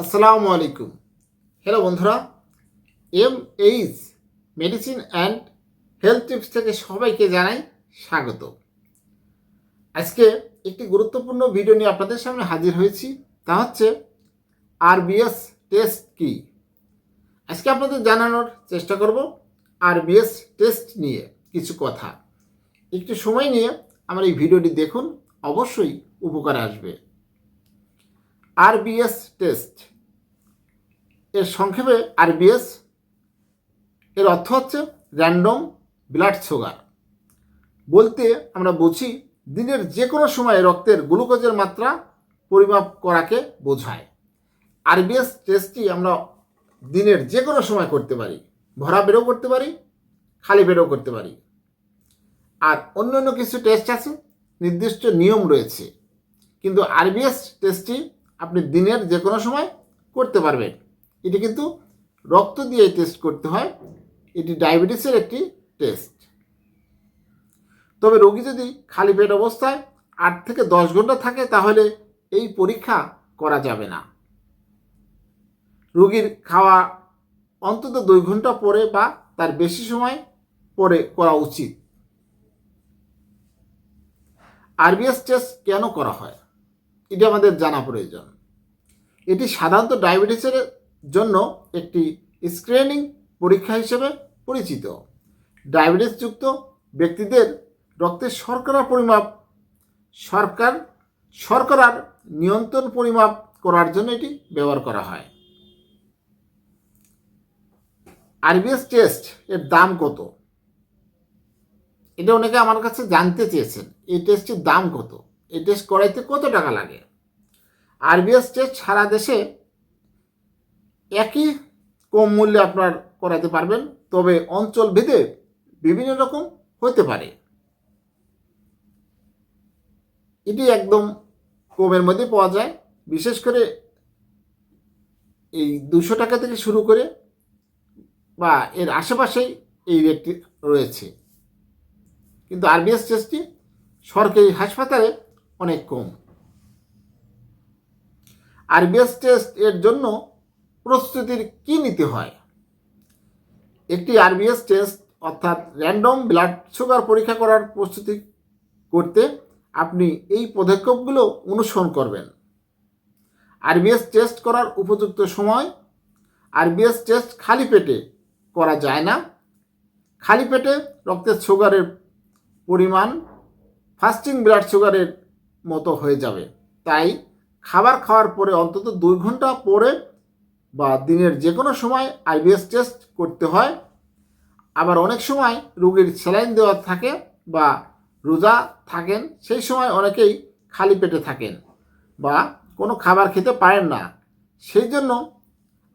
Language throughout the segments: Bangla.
আসসালামু আলাইকুম। হ্যালো বন্ধুরা, M H medicine and health tips থেকে সবাইকে জানাই স্বাগত। আজকে একটি গুরুত্বপূর্ণ ভিডিও নিয়ে আপনাদের সামনে হাজির হয়েছি, তা হচ্ছে আরবিএস টেস্ট কি? আজকে আপনাদের জানানোর চেষ্টা করব আরবিএস টেস্ট নিয়ে কিছু কথা। একটু সময় নিয়ে আমার এই ভিডিওটি দেখুন, অবশ্যই উপকারে আসবে। আরবিএস টেস্ট এর সংক্ষেপে আরবিএস এর অর্থ হচ্ছে র্যান্ডম ব্লাড সুগার বলতে আমরা বুঝি দিনের যে কোনো সময় রক্তের গ্লুকোজের মাত্রা পরিমাপ করাকে বোঝায়। আরবিএস টেস্টটি আমরা দিনের যে কোনো সময় করতে পারি। ভরা বেরো করতে পারি, খালি বেরো করতে পারি। আর অন্য অন্য কিছু টেস্ট আছে, নির্দিষ্ট নিয়ম রয়েছে। কিন্তু আরবিএস টেস্টটি আপনি দিনের যে কোনো সময় করতে পারবেন। এটি কিন্তু রক্ত দিয়ে টেস্ট করতে হয়। এটি ডায়াবেটিসের একটি টেস্ট তবে রোগী যদি খালি পেট অবস্থায় আট থেকে দশ ঘণ্টা থাকে, তাহলে এই পরীক্ষা করা যাবে না। রোগীর খাওয়া অন্তত দুই ঘণ্টা পরে বা তার বেশি সময় পরে করা উচিত। আরবিএস টেস্ট কেন করা হয়? এটি আমাদের জানা প্রয়োজন। এটি সাধারণত ডায়াবেটিসের জন্য একটি স্ক্রিনিং পরীক্ষা হিসেবে পরিচিত। ডায়াবেটিসযুক্ত ব্যক্তিদের রক্তের শর্করা পরিমাপ, সরকার, শর্করার নিয়ন্ত্রণ পরিমাপ করার জন্য এটি ব্যবহার করা হয়। আরবিএস টেস্ট এর দাম কত? এটা অনেকে আমার কাছে জানতে চেয়েছেন, এই টেস্টের দাম কত? এই টেস্ট করাইতে কত টাকা লাগে? আরবিএস টেস্ট সারা দেশে একই কম মূল্যে আপনার করাতে পারবেন, তবে অঞ্চল ভেদে বিভিন্ন রকম হতে পারে। এটি একদম কমের মধ্যে পাওয়া যায়। বিশেষ করে এই দুশো টাকা থেকে শুরু করে বা এর আশেপাশেই এই রেটটি রয়েছে। কিন্তু আরবিএস টেস্টটি সরকারি হাসপাতালে অনেক কম। আরবিএস টেস্ট এর জন্য প্রস্তুতির কি নিতে হয়? একটি আরবিএস টেস্ট অর্থাৎ র্যান্ডম ব্লাড সুগার পরীক্ষা করার প্রস্তুতি করতে আপনি এই পদক্ষেপগুলো অনুসরণ করবেন। আরবিএস টেস্ট করার উপযুক্ত সময়, আরবিএস টেস্ট খালি পেটে করা যায় না। খালি পেটে রক্তের সুগারের পরিমাণ ফাস্টিং ব্লাড সুগারের মতো হয়ে যাবে। তাই খাবার খাওয়ার পরে অন্তত দুই ঘণ্টা পরে বা দিনের যে কোনো সময় আইবিএস টেস্ট করতে হয়। আবার অনেক সময় রোগীর স্যালাইন দেওয়া থাকে বা রোজা থাকেন, সেই সময় অনেকেই খালি পেটে থাকেন বা কোনো খাবার খেতে পারেন না। সেই জন্য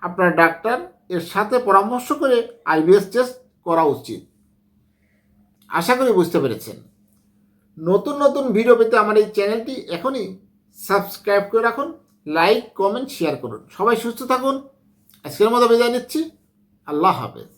আপনার ডাক্তার এর সাথে পরামর্শ করে আইবিএস টেস্ট করা উচিত। আশা করি বুঝতে পেরেছেন। নতুন নতুন ভিডিও পেতে আমার এই চ্যানেলটি এখনই সাবস্ক্রাইব করে রাখুন। লাইক কমেন্ট শেয়ার করুন। সবাই সুস্থ থাকুন। আজকের মতো বিদায় নিচ্ছি। আল্লাহ হাফেজ।